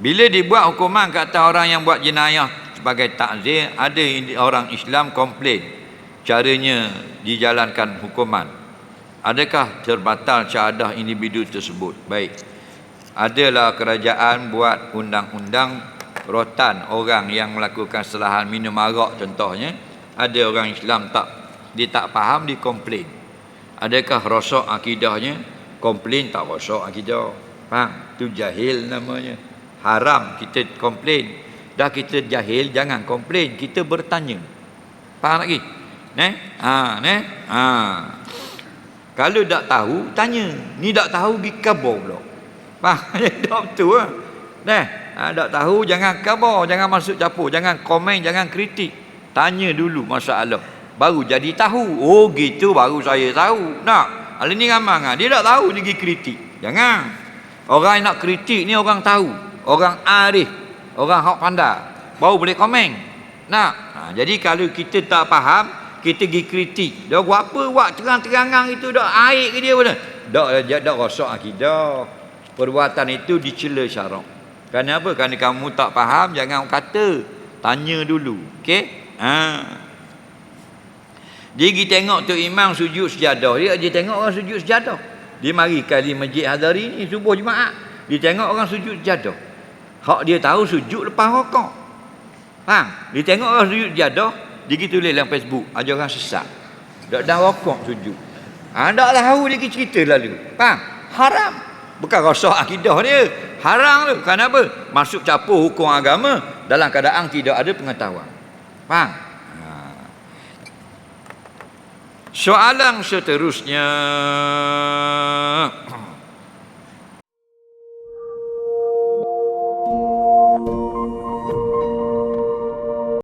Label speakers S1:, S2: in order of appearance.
S1: Bila dibuat hukuman ke atas orang yang buat jenayah sebagai takzir, ada orang Islam komplain caranya dijalankan hukuman. Adakah terbatal syahadah individu tersebut? Baik. Adalah kerajaan buat undang-undang rotan orang yang melakukan kesalahan minum arak contohnya. Ada orang Islam tak dia tak faham dia komplain. Adakah rosak akidahnya? Komplain tak rosak akidah. Faham? Itu jahil namanya haram kita komplain. Dah kita jahil jangan komplain. Kita bertanya. Faham lagi? Ne ha ne ha. Kalau tak tahu tanya. Ni tak tahu pergi khabar pula. Faham? Tak betul ah ne ha, tak tahu jangan khabar jangan masuk campur jangan komen jangan kritik. Tanya dulu masalah. Baru jadi tahu. Oh gitu baru saya tahu. Nak? Hal ni ramang ah. Dia tak tahu dia pergi kritik. Jangan. Orang yang nak kritik ni orang tahu orang arif, orang hak pandai, baru boleh komen. Nak. Ha, jadi kalau kita tak faham, kita pergi kritik. Dia buat apa? Buat terang-terangan itu dak air ke dia mana? Dak dak rosak akidah. Perbuatan itu dicela syarak. Kenapa? Kerana kamu tak faham, jangan kata. Tanya dulu. Okey? Ha. Dia pergi tengok tu imam sujud sejadah. Dia dia tengok orang sujud sejadah. Dia mari kali masjid hadari ni subuh Jumaat. Dia tengok orang sujud sejadah. Hak dia tahu sujud lepas rokok. Faham? Dia tengok orang sujud dia pergi tulis dalam Facebook, ada orang sesat. Dak dah rokok sujud. Ha, tak tahu dia cerita lalu. Faham? Haram. Bukan rosak akidah dia. Haram tu. Kenapa? Masuk capur hukum agama dalam keadaan tidak ada pengetahuan. Faham? Ha. Soalan seterusnya